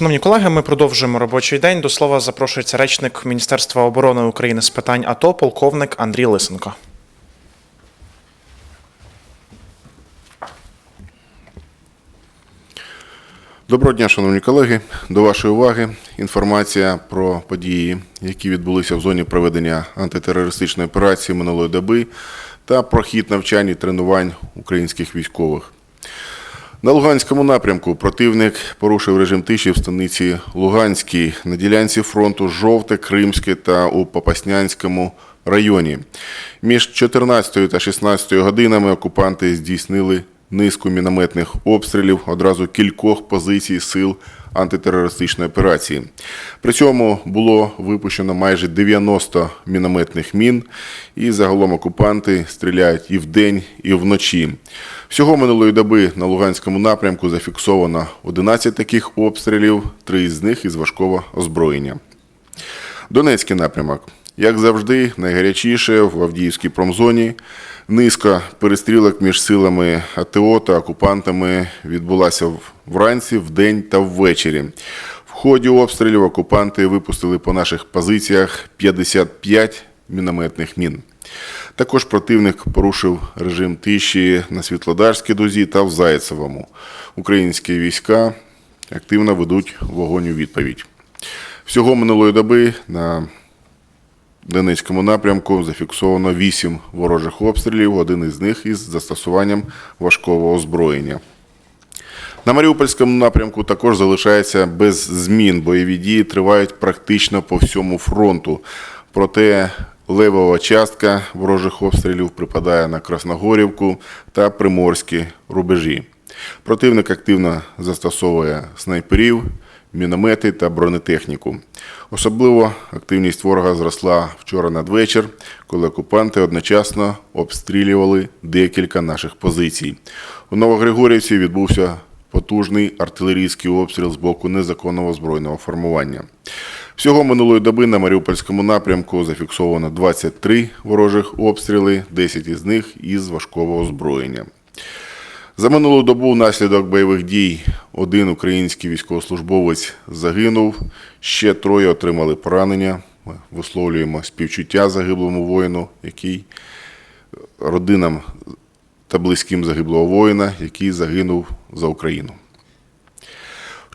Шановні колеги, ми продовжуємо робочий день. До слова запрошується речник Міністерства оборони України з питань АТО, полковник Андрій Лисенко. Доброго дня, шановні колеги. До вашої уваги інформація про події, які відбулися в зоні проведення антитерористичної операції минулої доби, та про хід навчань і тренувань українських військових. На Луганському напрямку противник порушив режим тиші в станиці Луганській на ділянці фронту Жовте, Кримське та у Попаснянському районі. Між 14 та 16 годинами окупанти здійснили низку мінометних обстрілів одразу кількох позицій сил антитерористичної операції. При цьому було випущено майже 90 мінометних мін, і загалом окупанти стріляють і вдень, і вночі. Всього минулої доби на Луганському напрямку зафіксовано 11 таких обстрілів, три з них із важкого озброєння. Донецький напрямок. Як завжди, найгарячіше в Авдіївській промзоні. Низка перестрілок між силами АТО та окупантами відбулася вранці, вдень та ввечері. В ході обстрілів окупанти випустили по наших позиціях 55 мінометних мін. Також противник порушив режим тиші на Світлодарській дозі та в Зайцевому. Українські війська активно ведуть вогонь у відповідь. Всього минулої доби на Донецькому напрямку зафіксовано 8 ворожих обстрілів, один із них із застосуванням важкого озброєння. На Маріупольському напрямку також залишається без змін. Бойові дії тривають практично по всьому фронту. Проте левова частка ворожих обстрілів припадає на Красногорівку та Приморські рубежі. Противник активно застосовує снайперів, міномети та бронетехніку. Особливо активність ворога зросла вчора надвечір, коли окупанти одночасно обстрілювали декілька наших позицій. У Новогригорівці відбувся потужний артилерійський обстріл з боку незаконного збройного формування. Всього минулої доби на Маріупольському напрямку зафіксовано 23 ворожих обстріли, 10 із них із важкого озброєння. За минулу добу внаслідок бойових дій один український військовослужбовець загинув, ще троє отримали поранення. Ми висловлюємо співчуття загиблому воїну, який родинам та близьким загиблого воїна, який загинув за Україну.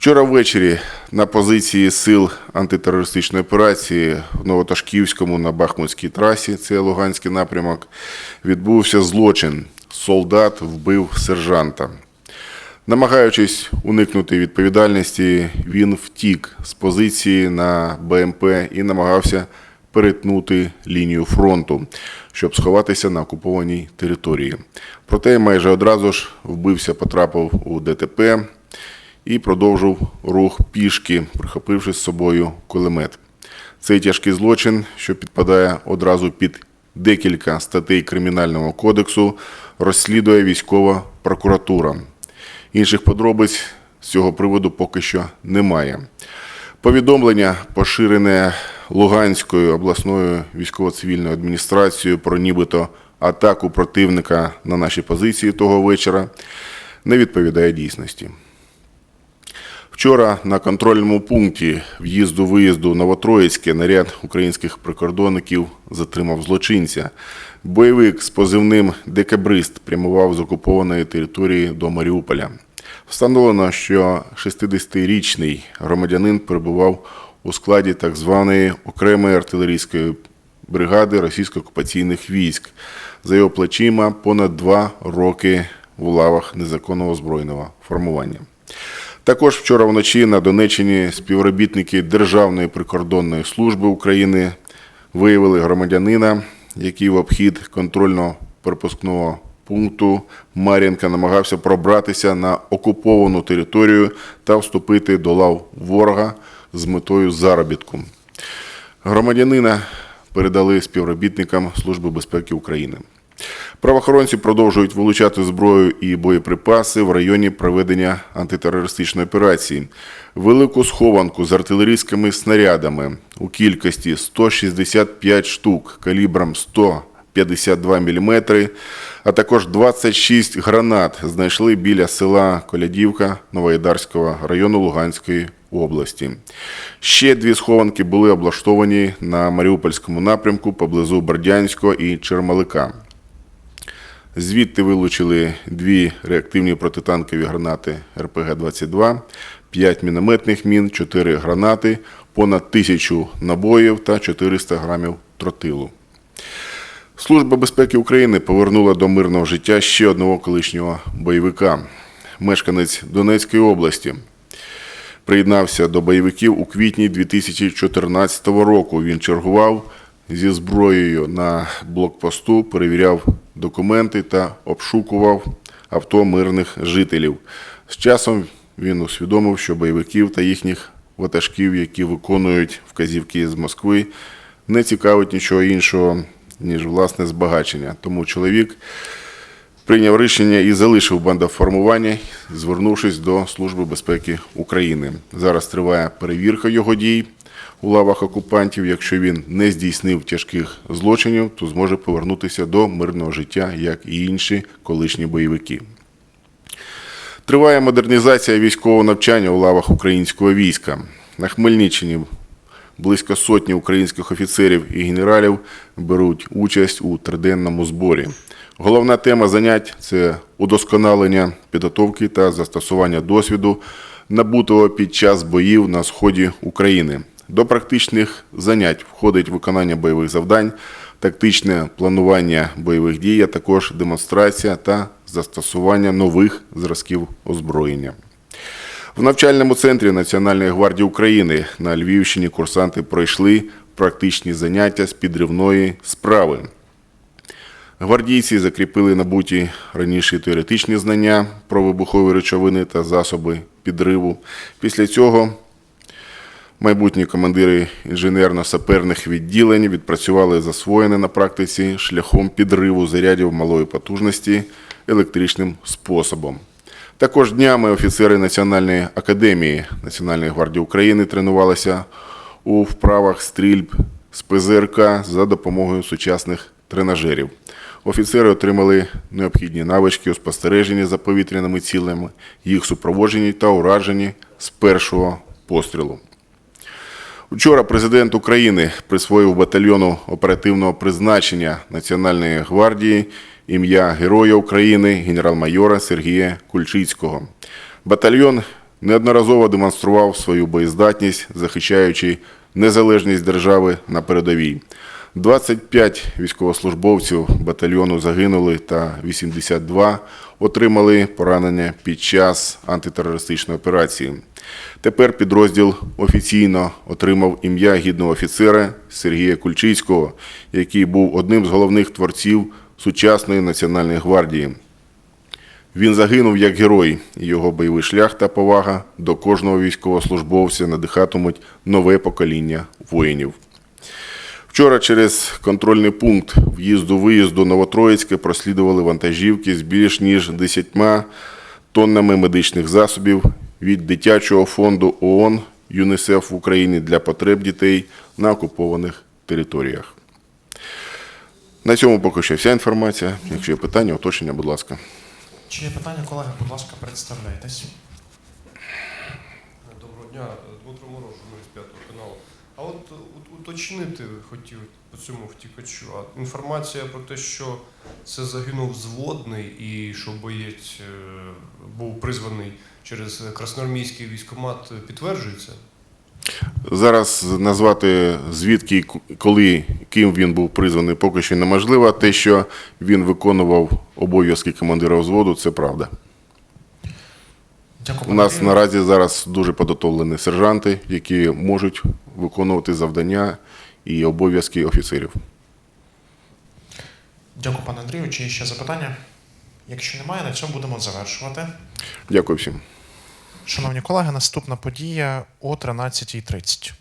Вчора ввечері на позиції сил антитерористичної операції в Новоташківському на Бахмутській трасі, це Луганський напрямок, відбувся злочин. Солдат вбив сержанта. Намагаючись уникнути відповідальності, він втік з позиції на БМП і намагався перетнути лінію фронту, щоб сховатися на окупованій території. Проте майже одразу ж вбився, потрапив у ДТП і продовжив рух пішки, прихопивши з собою кулемет. Цей тяжкий злочин, що підпадає одразу під декілька статей Кримінального кодексу, розслідує військова прокуратура. Інших подробиць з цього приводу поки що немає. Повідомлення, поширене Луганською обласною військово-цивільною адміністрацією про нібито атаку противника на наші позиції того вечора, не відповідає дійсності. Вчора на контрольному пункті в'їзду-виїзду Новотроїцьке наряд українських прикордонників затримав злочинця. Бойовик з позивним Декабрист прямував з окупованої території до Маріуполя. Встановлено, що 60-річний громадянин перебував у складі так званої окремої артилерійської бригади російсько-окупаційних військ. За його плечима понад два роки в лавах незаконного збройного формування. Також вчора вночі на Донеччині співробітники Державної прикордонної служби України виявили громадянина, який в обхід контрольно-пропускного пункту Мар'їнка намагався пробратися на окуповану територію та вступити до лав ворога з метою заробітку. Громадянина передали співробітникам Служби безпеки України. Правоохоронці продовжують вилучати зброю і боєприпаси в районі проведення антитерористичної операції. Велику схованку з артилерійськими снарядами у кількості 165 штук калібром 100 52 мм, а також 26 гранат знайшли біля села Колядівка Новоєдарського району Луганської області. Ще дві схованки були облаштовані на Маріупольському напрямку поблизу Бердянського і Чермалика. Звідти вилучили дві реактивні протитанкові гранати РПГ-22, 5 мінометних мін, 4 гранати, понад тисячу набоїв та 400 грамів тротилу. Служба безпеки України повернула до мирного життя ще одного колишнього бойовика, мешканець Донецької області. Приєднався до бойовиків у квітні 2014 року. Він чергував зі зброєю на блокпосту, перевіряв документи та обшукував авто мирних жителів. З часом він усвідомив, що бойовиків та їхніх ватажків, які виконують вказівки з Москви, не цікавить нічого іншого, ніж власне збагачення. Тому чоловік прийняв рішення і залишив бандоформування, звернувшись до Служби безпеки України. Зараз триває перевірка його дій у лавах окупантів. Якщо він не здійснив тяжких злочинів, то зможе повернутися до мирного життя, як і інші колишні бойовики. Триває модернізація військового навчання у лавах українського війська. На Хмельниччині близько сотні українських офіцерів і генералів беруть участь у триденному зборі. Головна тема занять це удосконалення підготовки та застосування досвіду, набутого під час боїв на сході України. До практичних занять входить виконання бойових завдань, тактичне планування бойових дій, а також демонстрація та застосування нових зразків озброєння. В навчальному центрі Національної гвардії України на Львівщині курсанти пройшли практичні заняття з підривної справи. Гвардійці закріпили набуті раніше теоретичні знання про вибухові речовини та засоби підриву. Після цього майбутні командири інженерно-саперних відділень відпрацювали засвоєне на практиці шляхом підриву зарядів малої потужності електричним способом. Також днями офіцери Національної академії Національної гвардії України тренувалися у вправах стрільб з ПЗРК за допомогою сучасних тренажерів. Офіцери отримали необхідні навички у спостереженні за повітряними цілями, їх супроводженні та ураженні з першого пострілу. Вчора президент України присвоїв батальйону оперативного призначення Національної гвардії ім'я Героя України генерал-майора Сергія Кульчицького. Батальйон неодноразово демонстрував свою боєздатність, захищаючи незалежність держави на передовій. 25 військовослужбовців батальйону загинули та 82 отримали поранення під час антитерористичної операції. Тепер підрозділ офіційно отримав ім'я гідного офіцера Сергія Кульчицького, який був одним з головних творців сучасної національної гвардії. Він загинув як герой, його бойовий шлях та повага до кожного військовослужбовця надихатимуть нове покоління воїнів. Вчора через контрольний пункт в'їзду-виїзду Новотроїцьке прослідували вантажівки з більш ніж 10 тоннами медичних засобів від дитячого фонду ООН ЮНІСЕФ в Україні для потреб дітей на окупованих територіях. На цьому поки що вся інформація. Якщо є питання, уточнення, будь ласка. Чи є питання, колеги? Будь ласка, представляйтесь. Доброго дня, Дмитро Мороз, журналіст п'ятого каналу. А от уточнити хотів по цьому втікачу. А інформація про те, що це загинув зводний і що боєць е, був призваний через красноармійський військомат, підтверджується? Зараз назвати звідки, коли, ким він був призваний, поки що неможливо. Те, що він виконував обов'язки командира взводу, це правда. Дякую. У нас наразі зараз дуже підготовлені сержанти, які можуть виконувати завдання і обов'язки офіцерів. Дякую, пане Андрію. Чи є ще запитання? Якщо немає, на цьому будемо завершувати. Дякую всім. Шановні колеги, наступна подія о 13.30.